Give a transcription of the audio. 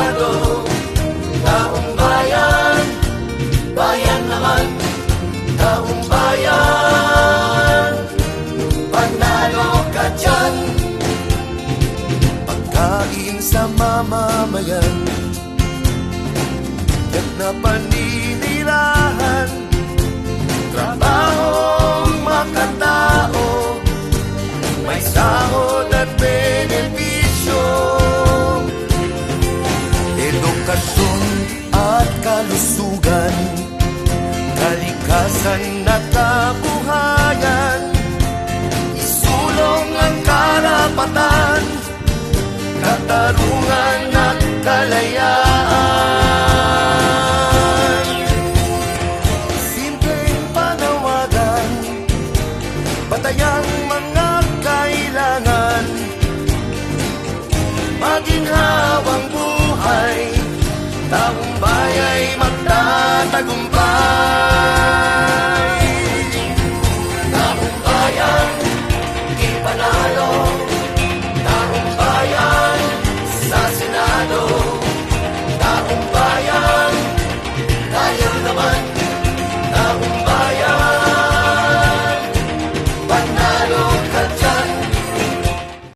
Pilipino Taong bayan, bayan naman. Taong bayan, panalo ka dyan. Pagkain sa mamamayan At na paninirahan Trabahong makatao May sahod at pera. Edukasyon at kalusugan Kalikasan at kabuhayan Isulong ang karapatan Katarungan at kalayaan. Simpleng panawagan Batayang mga kailangan. Maginhawang buhay Tagumpay ay magtatagumpay. Tagumpayan, ipanalo. Tagumpayan, sa Senado Tagumpayan, tayo naman. Tagumpayan, panalo ka dyan.